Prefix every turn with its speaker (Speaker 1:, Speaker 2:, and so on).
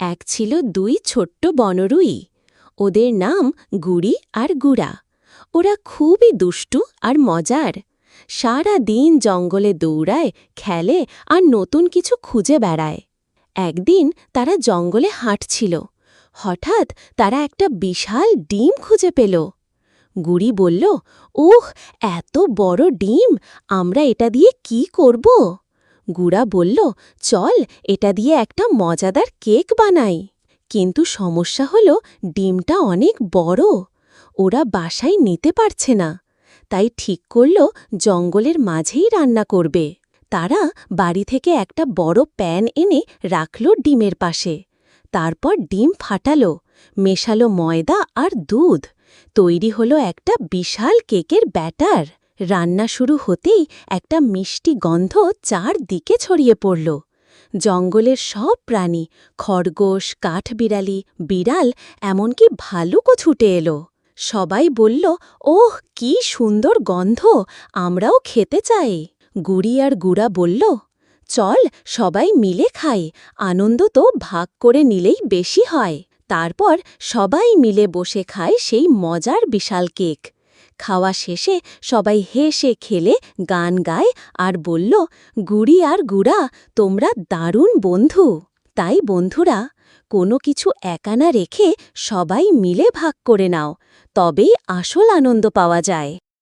Speaker 1: এক ছিল দুই ছোট্ট বনরুই। ওদের নাম গুড়ি আর গুড়া। ওরা খুবই দুষ্টু আর মজার। সারা দিন জঙ্গলে দৌড়ায়, খেলে আর নতুন কিছু খুঁজে বেড়ায়। একদিন তারা জঙ্গলে হাঁটছিল। হঠাৎ তারা একটা বিশাল ডিম খুঁজে পেল। গুড়ি বলল উহ এত বড় ডিম! আমরা এটা দিয়ে কি করব? গুড়া বলল, চল, এটা দিয়ে একটা মজাদার কেক বানাই। কিন্তু সমস্যা হল, ডিমটা অনেক বড়। ওরা বাসায় নিতে পারছে না। তাই ঠিক করল, জঙ্গলের মাঝেই রান্না করবে। তারা বাড়ি থেকে একটা বড় প্যান এনে রাখল ডিমের পাশে। তারপর ডিম ফাটালো, মেশালো ময়দা আর দুধ। তৈরি হলো একটা বিশাল কেকের ব্যাটার। রান্না শুরু হতেই একটা মিষ্টি গন্ধ চারদিকে ছড়িয়ে পড়ল। জঙ্গলের সব প্রাণী, খরগোশ, কাঠবিড়ালি, বিড়াল, এমনকি ভালুকও ছুটে এলো। সবাই বলল, ওহ, কি সুন্দর গন্ধ, আমরাও খেতে চাই। গুড়ি আর গুড়া বলল, চল, সবাই মিলে খাই, আনন্দ তো ভাগ করে নিলেই বেশি হয়। তারপর সবাই মিলে বসে খায় সেই মজার বিশাল কেক। খাওয়া শেষে সবাই হেসে খেলে গান গায় আর বলল, গুড়ি আর গুড়া, তোমরা দারুণ বন্ধু। তাই বন্ধুরা, কোনো কিছু একা না রেখে সবাই মিলে ভাগ করে নাও, তবেই আসল আনন্দ পাওয়া যায়।